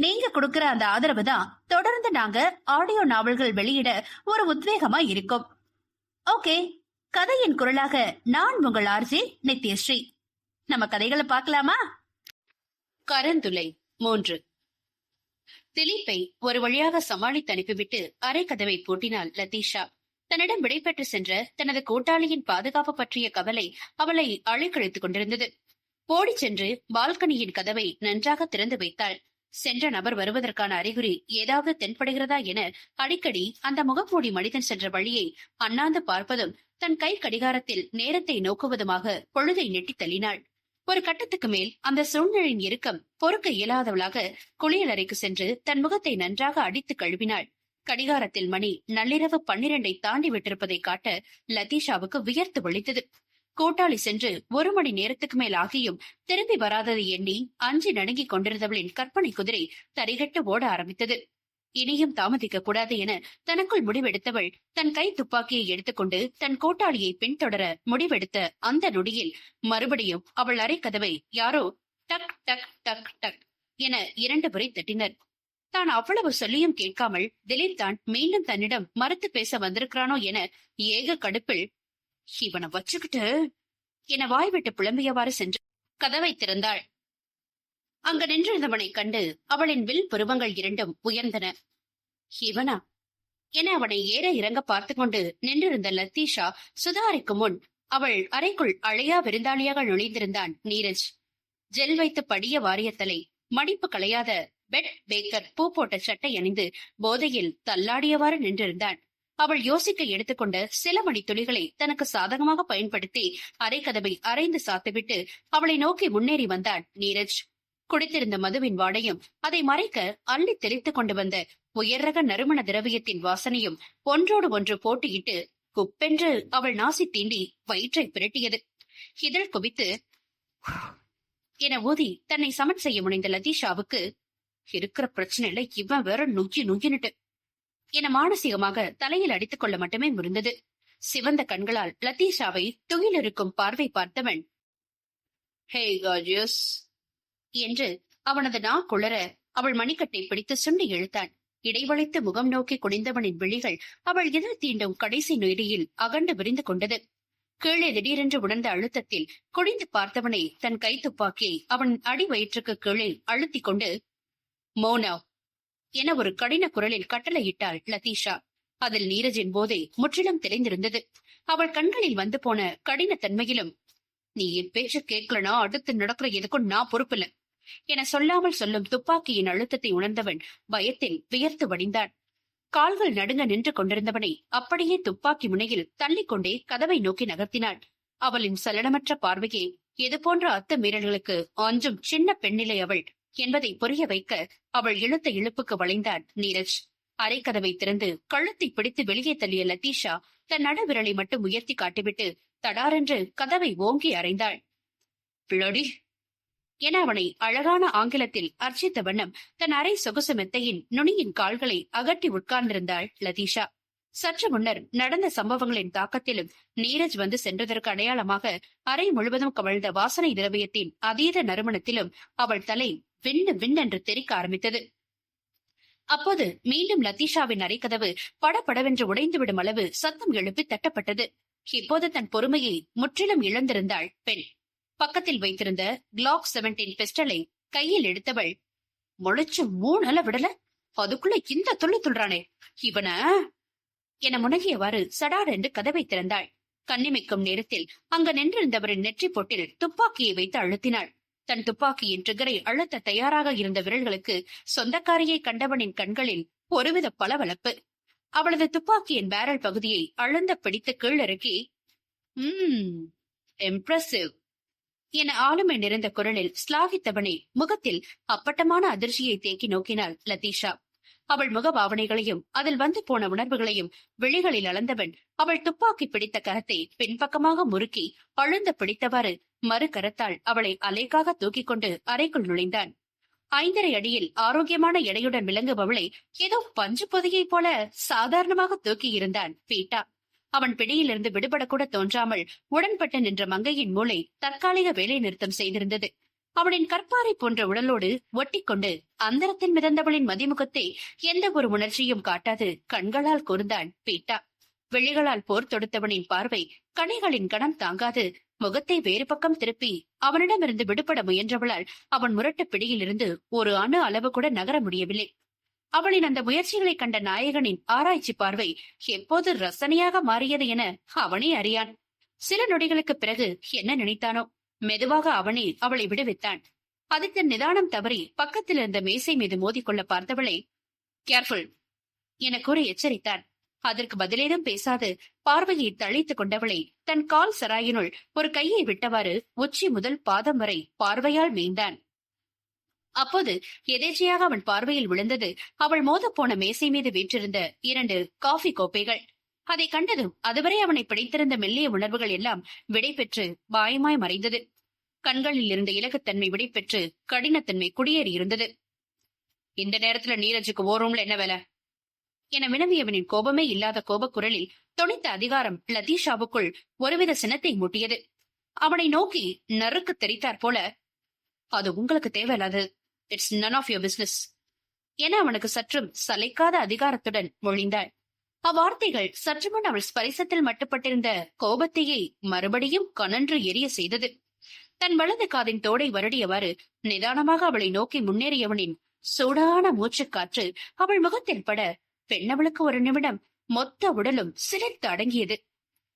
நீங்க கொடுக்கற அந்த ஆதரவு தான் தொடர்ந்து நாங்க ஆடியோ நாவல்கள் வெளியிட ஒரு உத்வேகமா இருக்கும். ஓகே கதையின் குரலாக நான் உங்கள் ஆர்ஜி நித்யஸ்ரீ. நம்ம கதைகளை பார்க்கலாமா? கருந்துளை மூன்று. திலீப்பை ஒரு வழியாக சமாளித்து அனுப்பிவிட்டு அரை கதவை பூட்டினாள் லதீஷா. தன்னிடம் விடைபெற்று சென்ற தனது கூட்டாளியின் பாதுகாப்பு பற்றிய கவலை அவளை அழைக்கழித்துக் கொண்டிருந்தது. ஓடிச் சென்று பால்கனியின் கதவை நன்றாக திறந்து வைத்தாள். சென்ற நபர் வருவதற்கான அறிகுறி ஏதாவது தென்படுகிறதா என அடிக்கடி அந்த முகமூடி மனிதன் சென்ற வழியை அண்ணாந்து பார்ப்பதும் தன் கை கடிகாரத்தில் நேரத்தை நோக்குவதுமாக பொழுதை நெட்டி தள்ளினாள். ஒரு கட்டத்துக்கு மேல் அந்த சூழ்நிலையின் இறுக்கம் பொறுக்க இயலாதவளாக குளியலறைக்கு சென்று தன் முகத்தை நன்றாக அடித்து கழுவினாள். கடிகாரத்தில் மணி நள்ளிரவு பன்னிரண்டை தாண்டி விட்டிருப்பதை காட்ட லதீஷாவுக்கு வியர்த்து ஒழித்தது கூட்டாளி சென்று ஒரு மணி நேரத்துக்கு மேல் ஆகியும் திரும்பி வராததை எண்ணி அஞ்சி நடுங்கிக் கொண்டிருந்தவளின் கற்பனை குதிரை தரிகட்டு ஓட ஆரம்பித்தது. இனியும் தாமதிக்க கூடாது என தனக்குள் முடிவெடுத்தவள் தன் கை துப்பாக்கியை எடுத்துக்கொண்டு தன் கூட்டாளியை பின்தொடர முடிவெடுத்த அந்த நொடியில் மறுபடியும் அவள் அறை கதவை யாரோ டக் டக் டக் டக் என இரண்டு முறை தட்டினர். தான் அவ்வளவு சொல்லியும் கேட்காமல் திலீப் தான் மீண்டும் தன்னிடம் மறுத்து பேச வந்திருக்கிறானோ என ஏக கடுப்பில் இவனை வச்சுக்கிட்டு என வாய்விட்டு புலம்பியவாறு சென்று கதவை திறந்தாள். அங்கு நின்றிருந்தவனை கண்டு அவளின் வில் புருவங்கள் இரண்டும் உயர்ந்தன. இவனா? என அவனை ஏற இறங்க பார்த்து கொண்டு நின்றிருந்த லத்தீஷா சுதாரிக்கு முன் அவள் அறைக்குள் அழையா விருந்தாளியாக நுழைந்திருந்தான் நீரஜ். ஜெல் வைத்து படிய வாரியத்தலை மடிப்பு களையாத பெட் பேக்கர் பூ போட்ட சட்டை அணிந்து போதையில் தள்ளாடியவாறு நின்றிருந்தான். அவள் யோசிக்க எடுத்துக்கொண்ட சில மணி துளிகளை தனக்கு சாதகமாக பயன்படுத்தி அரை கதவை அரைந்து சாத்துவிட்டு அவளை நோக்கி முன்னேறி வந்தான் நீரஜ். குடித்திருந்த மதுவின் வாடையும் அதை மறைக்க அள்ளி தெளித்துக் கொண்டு வந்த உயர்ரக நறுமண திரவியத்தின் வாசனையும் ஒன்றோடு ஒன்று போட்டியிட்டு குப்பென்று அவள் நாசி தீண்டி வயிற்றை பிரட்டியது. இதழ் குவித்து என ஊதி தன்னை சமன் செய்ய முனைந்த லதீஷாவுக்கு இருக்கிற பிரச்சனையில இவன் வேற நுங்கி நுங்கினுட்டு என மானசீகமாக தலையில் அடித்துக் கொள்ள மட்டுமே முடிந்தது சிவந்த கண்களால் லத்தீஷாவை துயிலிருக்கும் பார்வை பார்த்தவன் ஹே காஜியஸ்! என்று அவனது நா குளற அவள் மணிக்கட்டை பிடித்து சுண்டி இழுத்தான். இடைவளைத்து முகம் நோக்கி குனிந்தவனின் விழிகள் அவள் எதிர் தீண்டும் கடைசி நொடியில் அகண்டு விரிந்து கொண்டது. கீழே திடீரென்று உணர்ந்த அழுத்தத்தில் குடிந்து பார்த்தவனை தன் கை துப்பாக்கியை அவன் அடி வயிற்றுக்கு கீழே அழுத்திக் கொண்டு மோனா என ஒரு கடின குரலில் கட்டளையிட்டாள் லதீஷா. அதில் நீரஜின் போதை முற்றிலும் தெளிந்திருந்தது. அவள் கண்களில் வந்து போன கடினத்தன்மையிலும் நீ என் பேச்ச கேட்கலனா அடுத்து நடக்கிற எதுக்கும் நான் பொறுப்பில்ல என சொல்லாமல் சொல்லும் துப்பாக்கியின் அழுத்தத்தை உணர்ந்தவன் பயத்தில் வியர்த்து வடிந்தான். கால்கள் நடுங்க நின்று கொண்டிருந்தவனை அப்படியே துப்பாக்கி முனையில் தள்ளிக்கொண்டே கதவை நோக்கி நகர்த்தினாள். அவளின் சலனமற்ற பார்வையே இது போன்ற அத்து மீறல்களுக்கு அஞ்சும் சின்ன பெண்ணிலை அவள். என்பதை புரிய வைக்க அவள் இழுத்த இழுப்புக்கு வளைந்தான் நீரஜ். அரைக்கதவை திறந்து கழுத்தை பிடித்து வெளியே தள்ளிய லத்தீஷா தன் நடுவிரலை மட்டும் உயர்த்தி காட்டிவிட்டு தடாரென்று கதவை ஓங்கி அறைந்தாள். பிளடி என அவனை அழகான ஆங்கிலத்தில் அர்ச்சித்த வண்ணம் தன் அரை சொகுசு மெத்தையின் நுனியின் கால்களை அகட்டி உட்கார்ந்திருந்தாள் லதீஷா. சற்று முன்னர் நடந்த சம்பவங்களின் தாக்கத்திலும் நீரஜ் வந்து சென்றதற்கு அடையாளமாக அறை முழுவதும் கவிழ்ந்த வாசனை திரவியத்தின் அதீத நறுமணத்திலும் அவள் தலை விண்ணு விண்ணென்று தெறிக்க ஆரம்பித்தது. அப்போது மீண்டும் லத்தீஷாவின் அரைக்கதவு படபடவென்று உடைந்துவிடும் அளவு சத்தம் எழுப்பி தட்டப்பட்டது. இப்போது தன் பொறுமையை முற்றிலும் இழந்திருந்தாள் பெண். பக்கத்தில் வைத்திருந்த கிளாக் செவன்டீன் பிஸ்டலை கையில் எடுத்தவள் முளைச்சு மூணு அல விடல? அதுக்குள்ள இந்த துள்ளு துள்றானே. இவன? என முனகியவாறு சடாரென்று கதவை திறந்தாள். கண்ணிமைக்கும் நேரத்தில் அங்கு நின்றிருந்தவரின் நெற்றி பொட்டில் துப்பாக்கியை வைத்து அழுத்தினாள். தன் துப்பாக்கியின் ட்ரிகரை அழுத்த தயாராக இருந்த விரல்களுக்கு சொந்தக்காரியை கண்டவனின் கண்களில் ஒருவித பளபளப்பு. அவளது துப்பாக்கியின் பேரல் பகுதியை அழுந்த பிடித்து கீழிறக்கி உம் இம்ப்ரெசிவ் என ஆளுமை நிறைந்த குரலில் ஸ்லாகித்தவனை முகத்தில் அப்பட்டமான அதிர்ச்சியை தேக்கி நோக்கினாள் லதீஷா. அவள் முகபாவனைகளையும் அதில் வந்து போன உணர்வுகளையும் விழிகளில் அளந்தவன் அவள் துப்பாக்கி பிடித்த கரத்தை பின்பக்கமாக முறுக்கி அழுந்த பிடித்தவாறு மறு கரத்தால் அவளை அலைக்காக தூக்கிக் கொண்டு அறைக்குள் நுழைந்தான். ஐந்தரை அடியில் ஆரோக்கியமான எடையுடன் விளங்குபவளை ஏதோ பஞ்சு பொதியைப் போல சாதாரணமாக தூக்கி இருந்தான் பீட்டா. அவன் பிடியிலிருந்து விடுபடக்கூட தோன்றாமல் உடன்பட்டு நின்ற மங்கையின் மூளை தற்காலிக வேலை நிறுத்தம் செய்திருந்தது. அவளின் கற்பாறை போன்ற உடலோடு ஒட்டிக்கொண்டு அந்தரத்தில் மிதந்தவளின் மதிமுகத்தை எந்த ஒரு உணர்ச்சியும் காட்டாது கண்களால் கூர்ந்தான் பீட்டா. விழிகளால் போர் தொடுத்தவனின் பார்வை கணைகளின் கணம் தாங்காது முகத்தை வேறு பக்கம் திருப்பி அவனிடமிருந்து விடுபட முயன்றவளால் அவன் முரட்டு பிடியிலிருந்து ஒரு அணு அளவு கூட நகர முடியவில்லை. அவளின் அந்த முயற்சிகளை கண்ட நாயகனின் ஆராய்ச்சி பார்வை எப்போது ரசனையாக மாறியது என அவனே அறியான். சில நொடிகளுக்கு பிறகு என்ன நினைத்தானோ? மெதுவாக அவனே அவளை விடுவித்தான். ஆதித்தன் நிதானம் தவறி பக்கத்தில் இருந்த மேசை மீது மோதிக்கொள்ள பார்த்தவளை கேர்ஃபுல் என கூற எச்சரித்தான். அதற்கு பதிலேதும் பேசாது பார்வையை தழைத்துக் கொண்டவளை தன் கால் சராயினுள் ஒரு கையை விட்டவாறு உச்சி முதல் பாதம் வரை பார்வையால் மீந்தான் அப்போது எதேச்சையாக அவன் பார்வையில் விழுந்தது அவள் மோதப்போன மேசை மீது வீற்றிருந்த இரண்டு காஃபி கோப்பைகள். அதை கண்டதும் அதுவரை அவனை பிடித்திருந்த மெல்லிய உணர்வுகள் எல்லாம் விடைபெற்று பாயமாய் மறைந்தது. கண்களில் இருந்த இலகுத்தன்மை விடைபெற்று கடினத்தன்மை குடியேறி இருந்தது. இந்த நேரத்துல நீரஜுக்கு ஓ ரூம்ல என்ன வேலை? என வினவியவனின் கோபமே இல்லாத கோபக்குரலில் துணித்த அதிகாரம் லதீஷாவுக்குள் ஒருவித சினத்தை மூட்டியது. அவனை நோக்கி நறுக்கு தெரித்தார் போல அது உங்களுக்கு தேவையில்லாது. It's none of your business என அவனுக்கு சற்றும் சலைக்காத அதிகாரத்துடன் மொழிந்தாள். அவ்வார்த்தைகள் சற்று முன் அவள் ஸ்பரிசத்தில் மட்டுப்பட்டிருந்த கோபத்தையே மறுபடியும் கனன்று எரிய செய்தது. தன் வலது காதின் தோடை வருடியவாறு நிதானமாக அவளை நோக்கி முன்னேறியவனின் சூடான மூச்சுக்காற்று அவள் முகத்தில் பட பெண்ணவளுக்கு ஒரு நிமிடம் மொத்த உடலும் சிலிர்த்து அடங்கியது.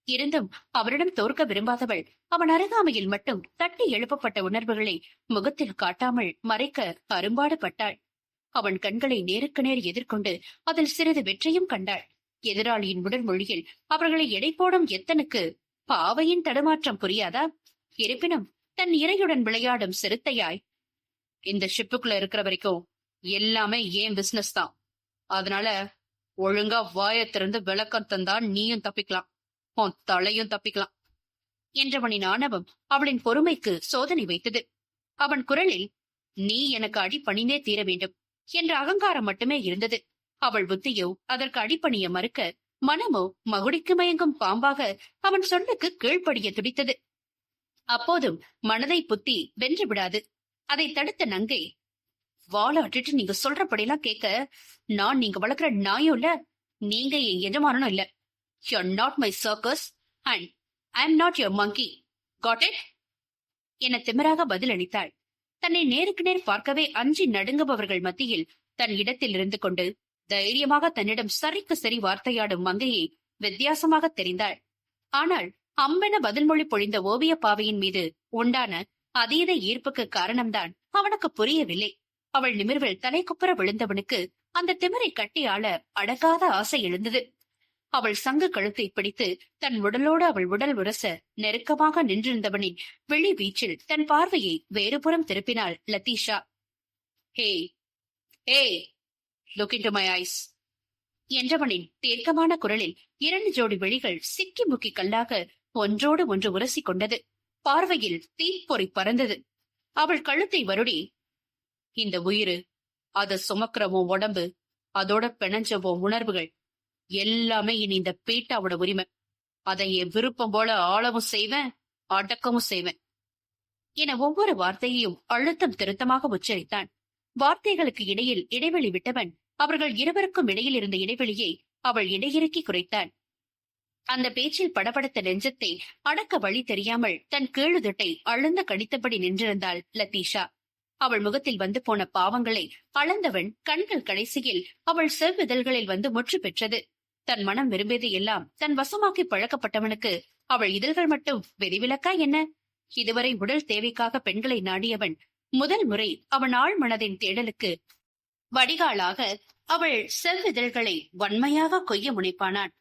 இருந்தும் அவரிடம் தோற்க விரும்பாதவள் அவன் அருகாமையில் மட்டும் தட்டி எழுப்பப்பட்ட உணர்வுகளை முகத்தில் காட்டாமல் மறைக்க அரும்பாடு பட்டாள் அவன் கண்களை நேருக்கு நேர் எதிர்கொண்டு அதில் சிறிது வெற்றியும் கண்டாள். எதிராளியின் உடல் மொழியில் அவர்களை எடை போடும் எத்தனுக்கு பாவையின் தடுமாற்றம் புரியாதா? இருப்பினும் தன் இறையுடன் விளையாடும் சிறுத்தையாய் இந்த ஷிப்புக்குள்ள இருக்கிற வரைக்கும் எல்லாமே ஏன் பிசினஸ் தான்? அதனால ஒழுங்கா வாயத்திறந்து விளக்கம் தந்தா நீயும் தப்பிக்கலாம். உன் தலையும் தப்பிக்கலாம். என்றவனின் ஆணவம் அவளின் பொறுமைக்கு சோதனை வைத்தது. அவன் குரலில் நீ எனக்கு அடி பணிந்தே தீர வேண்டும் என்ற அகங்காரம் மட்டுமே இருந்தது. அவள் புத்தியோ அதற்கு அடிப்பணிய மறுக்க மனமோ மகுடிக்கு மயங்கும் பாம்பாக அவன் சொல்லுக்கு கீழ்ப்படிய துடித்தது. அப்போதும் மனதை புத்தி வென்று விடாது. அதை தடுத்த நங்கை வாழாட்டிட்டு நீங்க சொல்றபடியெல்லாம் கேட்க நான் நீங்க வளர்க்குற நாயும் இல்ல நீங்க என் எஜமானனும் இல்ல. You are not my circus and I am not your monkey got it என திமிராக பதிலளித்தாள். தன்னை நேருக்கு நேர் பார்க்கவே அஞ்சி நடுங்குபவர்கள் மத்தியில் தன் இடத்தில் இருந்து கொண்டு தைரியமாக தன்னிடம் சரிக்கு சரி வார்த்தையாடும் மங்கையை வித்தியாசமாக தெரிந்தாள். ஆனால் அம்பென பதில்மொழி பொழிந்த ஓவிய பாவையின் மீது உண்டான அதீத ஈர்ப்புக்கு காரணம்தான் அவனுக்கு புரியவில்லை. அவள் நிமிர்வில் தலைக்குப்புற விழுந்தவனுக்கு அந்த திமிரை கட்டி ஆள அடக்காத ஆசை எழுந்தது. அவள் சங்கு கழுத்தை பிடித்து தன் உடலோடு அவள் உடல் உரச நெருக்கமாக நின்றிருந்தவனின் வெளி வீச்சில் தன் பார்வையை வேறுபுறம் திருப்பினாள் Latheesha hey hey look in my eyes என்றவனின் தீர்க்கமான குரலில் இரண்டு ஜோடி விழிகள் சிக்கி முக்கி கல்லாக ஒன்றோடு ஒன்று உரசி கொண்டது. பார்வையில் தீப்பொறி பறந்தது. அவள் கழுத்தை வருடி இந்த உயிரு அதை சுமக்கிறவோ உடம்பு அதோட பிணைஞ்ச உணர்வுகள் எல்லாமே இனி இந்த பீட்டாவோட உரிமை. அதை என் விருப்பம் போல ஆளவும் செய்வேன் அடக்கவும் செய்வேன். என ஒவ்வொரு வார்த்தையையும் அழுத்தம் திருத்தமாக உச்சரித்தான். வார்த்தைகளுக்கு இடையில் இடைவெளி விட்டவன் அவர்கள் இருவருக்கும் இடையில் இருந்த இடைவெளியை அவள் இடையிறக்கி குறைத்தான் அந்த பேச்சில் படபடத்த நெஞ்சத்தை அடக்க வழி தெரியாமல் தன் கீழுதட்டை அழுந்த கடித்தபடி நின்றிருந்தாள் லத்தீஷா அவள் முகத்தில் வந்து போன பாவங்களை அளந்தவன் கண்கள் கடைசியில் அவள் செவ்விதழ்களில் வந்து முற்று பெற்றது. தன் மனம் விரும்பியது எல்லாம் தன் வசமாக்கி பழக்கப்பட்டவனுக்கு அவள் இதழ்கள் மட்டும் விதிவிலக்கா என்ன? இதுவரை உடல் தேவைக்காக பெண்களை நாடியவன் முதல் முறை அவன் ஆள் மனதின் தேடலுக்கு வடிகாலாக அவள் செவ்விதழ்களை வன்மையாக கொய்ய முனைப்பானான்.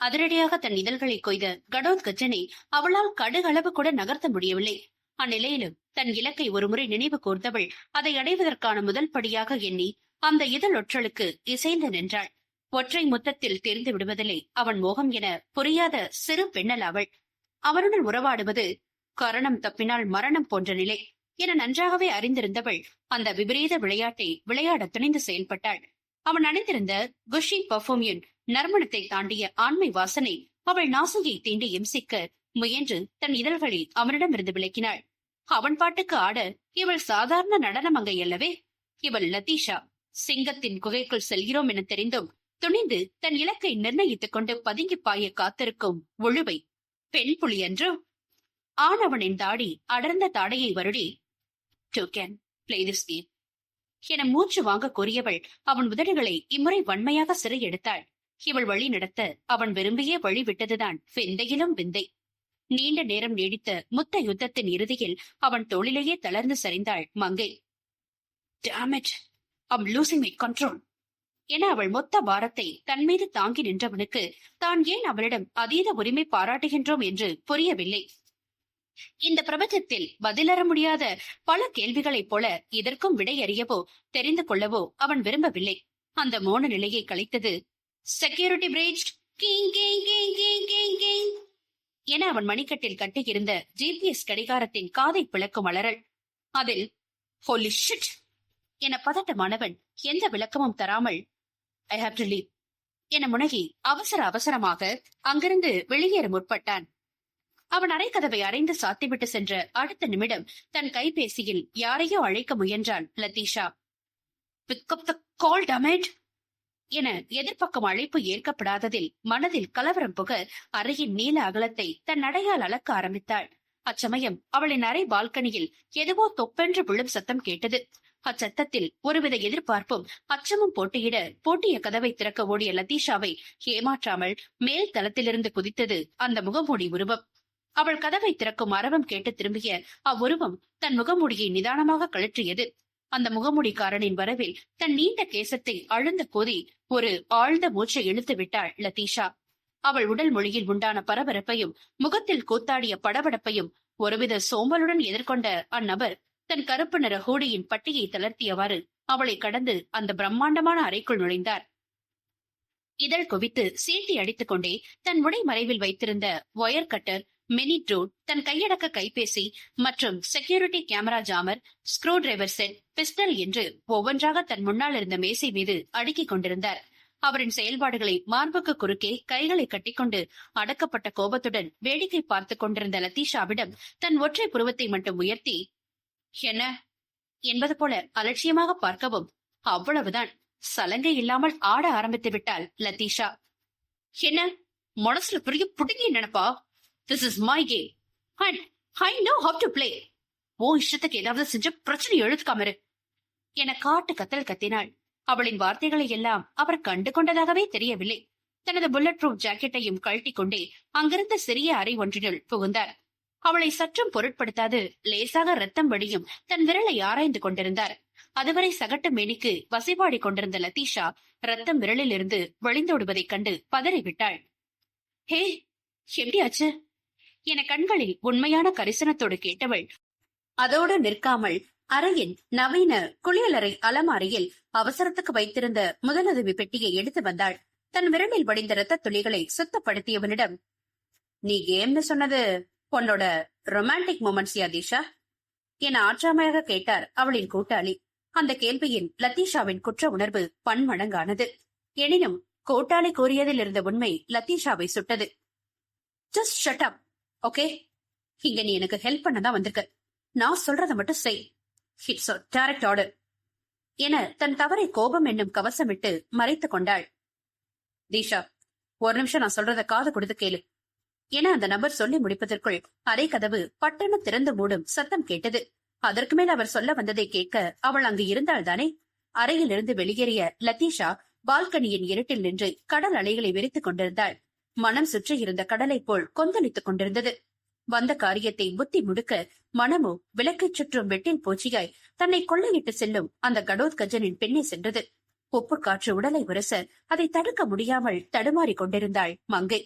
அதிரடியாக தன் இதழ்களை கொய்த கடோத்கஜனை அவளால் கடுகளவு கூட நகர்த்த முடியவில்லை. அந்நிலையிலும் தன் இலக்கை ஒருமுறை நினைவு கூர்ந்தவள் அதை அடைவதற்கான முதல் படியாக எண்ணி அந்த இதழொற்றலுக்கு இசைந்து நின்றாள். ஒற்றை முத்தத்தில் தெரிந்து விடுவதில்லை அவன் மோகம் என புரியாத சிறு பெண்ணல் அவள். அவனுடன் உறவாடுவது கரணம் தப்பினால் மரணம் போன்ற நிலை. என நன்றாகவே அறிந்திருந்தவள் அந்த விபரீத விளையாட்டை விளையாட துணிந்து செயல்பட்டாள். அவன் அணிந்திருந்த குஷி பர்ஃபூமியின் நறுமணத்தை தாண்டிய ஆண்மை வாசனை அவள் நாசியை தீண்டி இம்சிக்க முயன்று தன் இதழ்களை அவனிடமிருந்து விளக்கினாள் அவன் பாட்டுக்கு ஆட இவள் சாதாரண நடனமங்கை அல்லவே? இவள் லதீஷா சிங்கத்தின் குகைக்குள் செல்கிறோம் என தெரிந்தும் துணிந்து தன் இலக்கை நிர்ணயித்துக் கொண்டு பதுங்கி பாய காத்திருக்கும் ஒழுவை பெண் புலி என்றோ? ஆணவனின் தாடி அடர்ந்த தாடையை வருடி two can play this game என மூச்சு வாங்க கோரியவள் அவன் உதடுகளை இம்முறை வன்மையாக சிறை எடுத்தாள் இவள் வழி நடத்த அவன் விரும்பியே வழி விட்டதுதான் விந்தையிலும் விந்தை. நீண்ட நேரம் நீடித்த முத்த யுத்தத்தின் இறுதியில் அவன் தொழிலேயே தளர்ந்து சரிந்தாள் மங்கை. Damage am losing my control என அவள் மொத்த பாரத்தை தன் மீது தாங்கி நின்றவனுக்கு தான் ஏன் அவளிடம் அதீத உரிமை பாராட்டுகின்றோம்? என்று புரியவில்லை. இந்த பிரபஞ்சத்தில் பதிலற முடியாத பல கேள்விகளைப் போல இதற்கும் விடை அறியவோ தெரிந்து கொள்ளவோ அவன் விரும்பவில்லை. அந்த மோன நிலையை கலைத்தது செக்யூரிட்டி பிரேஜ் என அவன் மணிக்கட்டில் கட்டியிருந்த ஜிபிஎஸ் கடிகாரத்தின் காதை பிளக்கும் அலறல். அதில் ஹோலி ஷிட் என பதட்டமானவன் எந்த விளக்கமும் தராமல் ஐ ஹாவ் டு லீவ் என முனகி அவசர அவசரமாக அங்கிருந்து வெளியேற முற்பட்டான். அவன் அரைக்கதவை அறைந்து சாத்திவிட்டு சென்ற அடுத்த நிமிடம் தன் கைபேசியில் யாரையோ அழைக்க முயன்றான் லத்தீஷா பிக்அப் த கால் டமேட் என எதிர்பக்கம் அழைப்பு ஏற்கப்படாததில் மனதில் கலவரம் புக அறையின் நீல அகலத்தை தன் நடையால் அளக்க ஆரம்பித்தாள். அச்சமயம் அவளின் அறை பால்கனியில் எதுவோ தொப்பென்று விழும் சத்தம் கேட்டது. அச்சத்தத்தில் ஒருவித எதிர்பார்ப்பும் அச்சமும் போட்டியிட போட்டிய கதவை திறக்க ஓடிய லத்தீஷாவை ஏமாற்றாமல் மேல் தளத்திலிருந்து குதித்தது அந்த முகமூடி உருவம். அவள் கதவை திறக்கும் அரவம் கேட்டு திரும்பிய அவ்வுருவம் தன் முகமுடியை நிதானமாக கழற்றியது. அந்த முகமுடிக்காரனின் வரவில் தன் நீண்ட கேசத்தை அழுந்த கோதி ஒரு ஆழ்ந்த மூச்சை இழுத்து விட்டாள் லதீஷா. அவள் உடல் மொழியில் உண்டான பரபரப்பையும் முகத்தில் கூத்தாடிய படபடப்பையும் ஒருவித சோம்பலுடன் எதிர்கொண்ட அந்நபர் தன் கருப்பு நிற ஹூடியின் பட்டியை தளர்த்தியவாறு அவளை கடந்து அந்த பிரம்மாண்டமான அறைக்குள் நுழைந்தார். இதழ் குவித்து சீட்டி அடித்துக் கொண்டே தன் உடை மறைவில் வைத்திருந்த ஒயர் கட்டர் மினி ட்ரோன் தன் கையடக்க கைபேசி மற்றும் security camera jammer screwdriver set pistol என்று ஒவ்வொன்றாக தன் முன்னால் இருந்த மேசை மீது அடுக்கிக் கொண்டிருந்தார். அவரின் செயல்பாடுகளை மார்புக்கு குறுக்கே கைகளை கட்டிக்கொண்டு அடக்கப்பட்ட கோபத்துடன் வேடிக்கை பார்த்துக் கொண்டிருந்த லத்தீஷாவிடம் தன் ஒற்றை புருவத்தை மட்டும் உயர்த்தி என்ன? என்பது போல அலட்சியமாக பார்க்கவும். அவ்வளவுதான். சலங்கை இல்லாமல் ஆட ஆரம்பித்து விட்டாள் லத்தீஷா. என்ன? மனசுல பெரிய புடுங்கி நினைப்பா? This is my game and I know how to play ஓ இஷ்டத்துக்கு ஏதாவது செஞ்சு பிரச்சனை எழுத்துக்காம இரு. என காட்டு கத்தல் கத்தினாள். அவளின் வார்த்தைகளை எல்லாம் அவர் கண்டு கொண்டதாகவே தெரியவில்லை. தனது புல்லட் ப்ரூஃப் ஜாக்கெட்டையும் கழட்டி கொண்டே அங்கிருந்த சிறிய அறை ஒன்றினுள் புகுந்தார். அவளை சற்றும் பொருட்படுத்தாது லேசாக ரத்தம் வடியும் தன் விரலை ஆராய்ந்து கொண்டிருந்தார். அதுவரை சகட்டு மேனிக்கு வசைபாடி கொண்டிருந்த லதீஷா ரத்தம் விரலில் இருந்து வழிந்தோடுவதைக் கண்டு பதறிவிட்டாள். ஹே எப்படியாச்சு? என கண்களில் உண்மையான கரிசனத்தோடு கேட்டவள். அதோடு நிற்காமல் அறையின் நவீன குளியலறை அலமாரியில் அவசரத்துக்கு வைத்திருந்த முதலுதவி பெட்டியை எடுத்து வந்தாள். தன் விரலில் வடிந்த ரத்த துளிகளை சுத்தப்படுத்தியவனிடம் நீ கேம்னு சொன்னது உன்னோட ரொமான்டிக் மொமெண்ட்ஸ் யாதீஷா என ஆற்றாமையாக கேட்டார் அவளின் கூட்டாளி. அந்த கேள்வியின் லத்தீஷாவின் குற்ற உணர்வு பன்மடங்கானது. எனினும் கூட்டாளி கூறியதில் இருந்த உண்மை லத்தீஷாவை சுட்டது. ஜஸ்ட் ஷட் அப் ஓகே இங்க நீ எனக்கு ஹெல்ப் பண்ணதான் வந்திருக்க. நான் சொல்றதை மட்டும் செய். இட்ஸ் டேரக்ட் ஆர்டர் என தன் தவறை கோபம் என்னும் கவசமிட்டு மறைத்துக் கொண்டாள். தீஷா ஒரு நிமிஷம் நான் சொல்றத காது கொடுத்து கேளு. என அந்த நபர் சொல்லி முடிப்பதற்குள் அரை கதவு பட்டென திறந்து மூடும் சத்தம் கேட்டது. அதற்கு மேல் அவர் சொல்ல வந்ததை கேட்க அவள் அங்கு இருந்தாள் தானே. அறையிலிருந்து வெளியேறிய லத்தீஷா பால்கனியின் இருட்டில் நின்று கடல் அலைகளை வெறித்துக் கொண்டிருந்தாள். மனம் சுற்றி இருந்த கடலைப் போல் கொந்தளித்துக் கொண்டிருந்தது. வந்த காரியத்தை புத்தி முடுக்க மனமோ விளக்கைச் சுற்றும் வெட்டில் பூச்சியாய் தன்னை கொள்ளையிட்டு செல்லும் அந்த கடோத்கஜனின் சென்றது. உப்பு காற்று உடலை உரச அதை தடுக்க முடியாமல் தடுமாறிக் கொண்டிருந்தாள் மங்கை.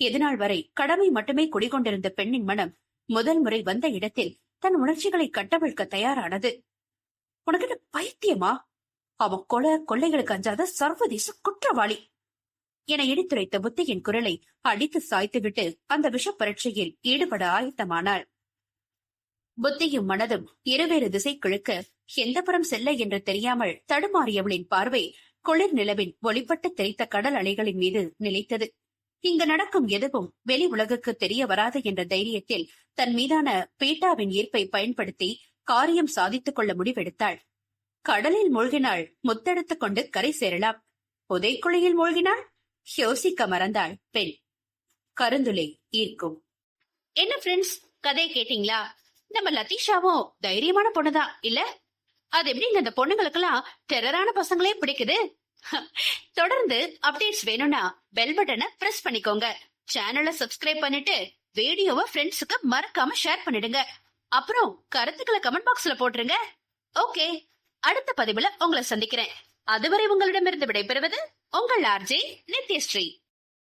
எதுநாள் வரை கடமை மட்டுமே குடிகொண்டிருந்த பெண்ணின் மனம் முதல் முறை வந்த இடத்தில் தன் உணர்ச்சிகளை கட்டவிழ்க்க தயாரானது. உனக்கு பைத்தியமா? அவன் கொலை கொள்ளைகளுக்கு அஞ்சாத சர்வதேச குற்றவாளி! என எடுத்துரைத்த புத்தியின் குரலை அடித்து சாய்த்துவிட்டு அந்த விஷ பரீட்சையில் ஈடுபட ஆயத்தமானாள். புத்தியும் மனதும் இருவேறு திசை கிழக்க எந்த புறம் செல்ல என்று தெரியாமல் தடுமாறியவளின் பார்வை குளிர் நிலவின் ஒளிப்பட்டு தெரித்த கடல் அலைகளின் மீது நிலைத்தது. இங்கு நடக்கும் எதுவும் வெளி உலகுக்கு தெரிய வராது என்ற தைரியத்தில் தன் மீதான பீட்டாவின் ஈர்ப்பை பயன்படுத்தி காரியம் சாதித்துக் கொள்ள முடிவெடுத்தாள். கடலில் மூழ்கினாள் முத்தெடுத்துக் கொண்டு கரை சேரலாம். புதைக்குழியில் மூழ்கினாள் யோசிக்க மறந்தாள் பெண். கருந்துளை ஈர்க்கும். என்ன ஃப்ரெண்ட்ஸ் கதையை கேட்டீங்களா? நம்ம லதீஷாவும் தைரியமான பொண்ணுதான் இல்ல? அது எப்படிங்க அந்த பொண்ணுங்களுக்கெல்லாம் டெரரான பசங்களே பிடிக்குது? தொடர்ந்து அப்டேட்ஸ் வேணும்னா பெல் பட்டனை பிரஸ் பண்ணிக்கோங்க. சேனலை சப்ஸ்கிரைப் பண்ணிட்டு வீடியோவை ஃப்ரெண்ட்ஸுக்கு மறக்காம ஷேர் பண்ணிடுங்க. அப்புறம் கருத்துக்களை கமெண்ட் பாக்ஸ்ல போட்டுருங்க. ஓகே அடுத்த பதிவுல உங்களை சந்திக்கிறேன். அதுவரை உங்களிடமிருந்து விடைபெறுவது உங்கள் ஆர்ஜே நித்யஸ்ரீ.